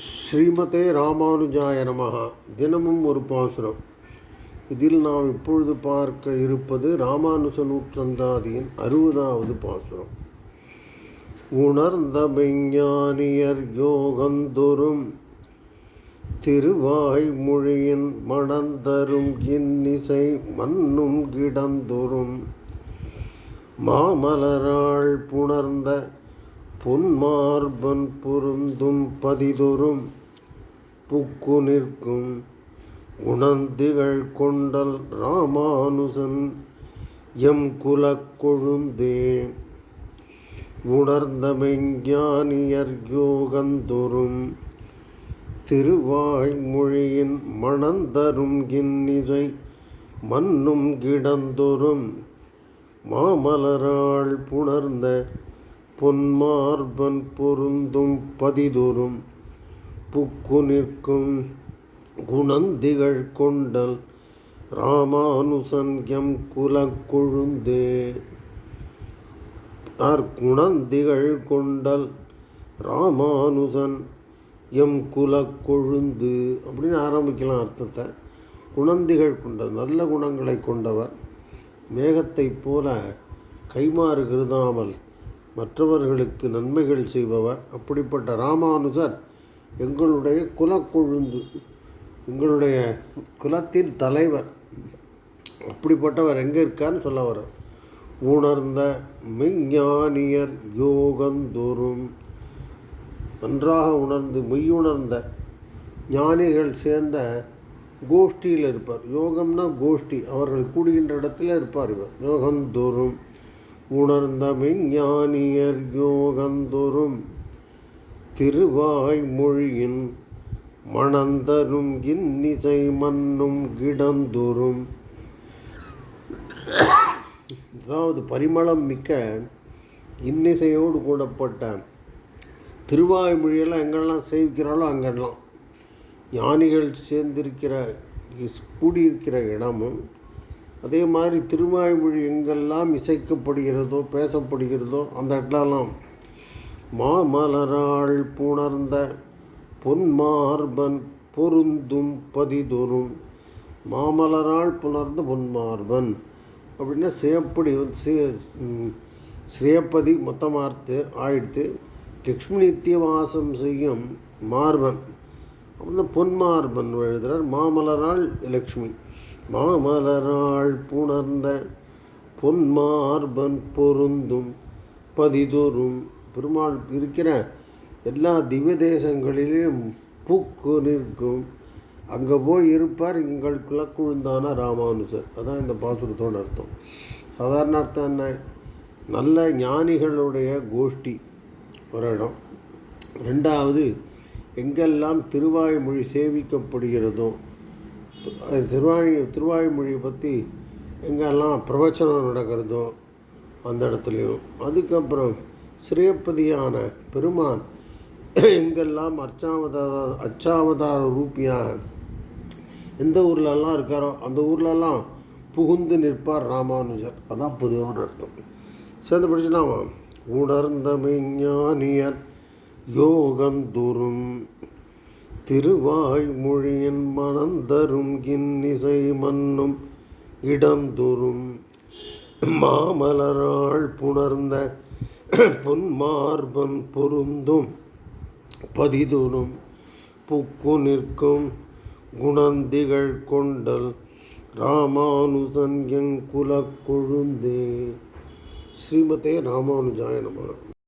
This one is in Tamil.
ஸ்ரீமதே ராமானுஜாய நமகா தினமும் ஒரு பாசுரம். இதில் நாம் இப்பொழுது பார்க்க இருப்பது ராமானுஜ நூற்றந்தாதியின் அறுபதாவது பாசுரம். உணர்ந்த விஞ்ஞானியர் யோகந்தொரும் திருவாய்மொழியின் மணந்தரும் இன்னிசை மண்ணும் கிடந்தொரும் மாமலராள் புணர்ந்த பொன்மார்பன் பொருந்தும் பதிதொரும் புக்கு நிற்கும் உணர்ந்திகள் கொண்டல் ராமானுசன் எம் குல கொழுந்தே. உணர்ந்த யோகந்தொரும் திருவாய்மொழியின் மணந்தரும் இன்னிசை மண்ணும் கிடந்தொரும் மாமலராள் புணர்ந்த பொன்மார்பன் பொருந்தும் பதிதொரும். புக்கு நிற்கும் குணந்திகள் கொண்டல் ராமானுசன் எம் குலக் ஆர் குணந்திகள் கொண்டல் ராமானுசன் எம் குலக் கொழுந்து அப்படின்னு ஆரம்பிக்கலாம் அர்த்தத்தை. குணந்திகள் கொண்ட நல்ல குணங்களை கொண்டவர். மேகத்தைப் போல கைமாறு கருதாமல் மற்றவர்களுக்கு நன்மைகள் செய்பவர். அப்படிப்பட்ட ராமானுஜர் எங்களுடைய குலக்கொழுந்து எங்களுடைய குலத்தின் தலைவர். அப்படிப்பட்டவர் எங்கே இருக்கான்னு சொல்ல வர உணர்ந்த மெஞ்ஞானியர் யோகந்தோறும் நன்றாக உணர்ந்து மெய்யுணர்ந்த ஞானிகள் சேர்ந்த கோஷ்டியில் இருப்பார். யோகம்னா கோஷ்டி. அவர்கள் கூடுகின்ற இடத்துல இருப்பார் இவர். யோகந்தோறும் உணர்ந்த மெஞ்ஞானியர் யோகந்தோறும் திருவாய்மொழியின் மணந்தரும் இன்னிசை மன்னும் கிடந்தோறும் அதாவது பரிமளம் மிக்க இன்னிசையோடு கூடப்பட்ட திருவாய்மொழியெல்லாம் எங்கெல்லாம் சேவிக்கிறாளோ அங்கெல்லாம். ஞானிகள் சேர்ந்திருக்கிற கூடியிருக்கிற இடமும் அதே மாதிரி திருவாய்மொழி எங்கெல்லாம் இசைக்கப்படுகிறதோ பேசப்படுகிறதோ அந்த இடத்துலலாம் மாமலரால் புணர்ந்த பொன்மார்பன் பொருந்தும் பதிதொரும். மாமலரால் புணர்ந்த பொன்மார்பன் அப்படின்னா சேப்படி ஸ்ரேப்பதி மொத்தமார்த்து ஆயிடுத்து லக்ஷ்மி நித்தியவாசம் செய்யும் மார்பன். வந்து பொன்மார்பன் எழுதுகிறார் மாமலராள் லக்ஷ்மி. மாமலராள் புணர்ந்த பொன்மார்பன் பொருந்தும் பதிதொரும். பெருமாள் இருக்கிற எல்லா திவ்ய தேசங்களிலும் பூக்கு நிற்கும். அங்கே போய் இருப்பார் எங்கள் குலக்குழுந்தான ராமானுஜர். அதான் இந்த பாசுரத்தோட அர்த்தம். சாதாரண அர்த்தம் என்ன? நல்ல ஞானிகளுடைய கோஷ்டி ஒரு இடம். ரெண்டாவது எங்கெல்லாம் திருவாய்மொழி சேவிக்கப்படுகிறதோ திருவாய் திருவாய்மொழியை பற்றி எங்கெல்லாம் பிரவச்சனம் நடக்கிறதோ அந்த இடத்துலையும். அதுக்கப்புறம் ஸ்ரீயப்பதியான பெருமான் எங்கெல்லாம் அர்ச்சாவதார அச்சாவதார ரூபியாக எந்த ஊர்லெல்லாம் இருக்காரோ அந்த ஊர்லெல்லாம் புகுந்து நிற்பார் ராமானுஜர். அதான் பொதுவான அர்த்தம். சேர்ந்து படிச்சுனாமா உணர்ந்த மெஞ்ஞானியர் யோகந்துரும் திருவாய்மொழியின் மணந்தரும் கின்னிசை மன்னும் இடந்தொரும் மாமலராள் புணர்ந்த பொன்மார்பன் பொருந்தும் பதிதொரும். புக்கு நிற்கும் குணந்திகள் கொண்டல் ராமானுஜன் என் குலக் கொழுந்தே. ஸ்ரீமதே ராமானுஜாய நம.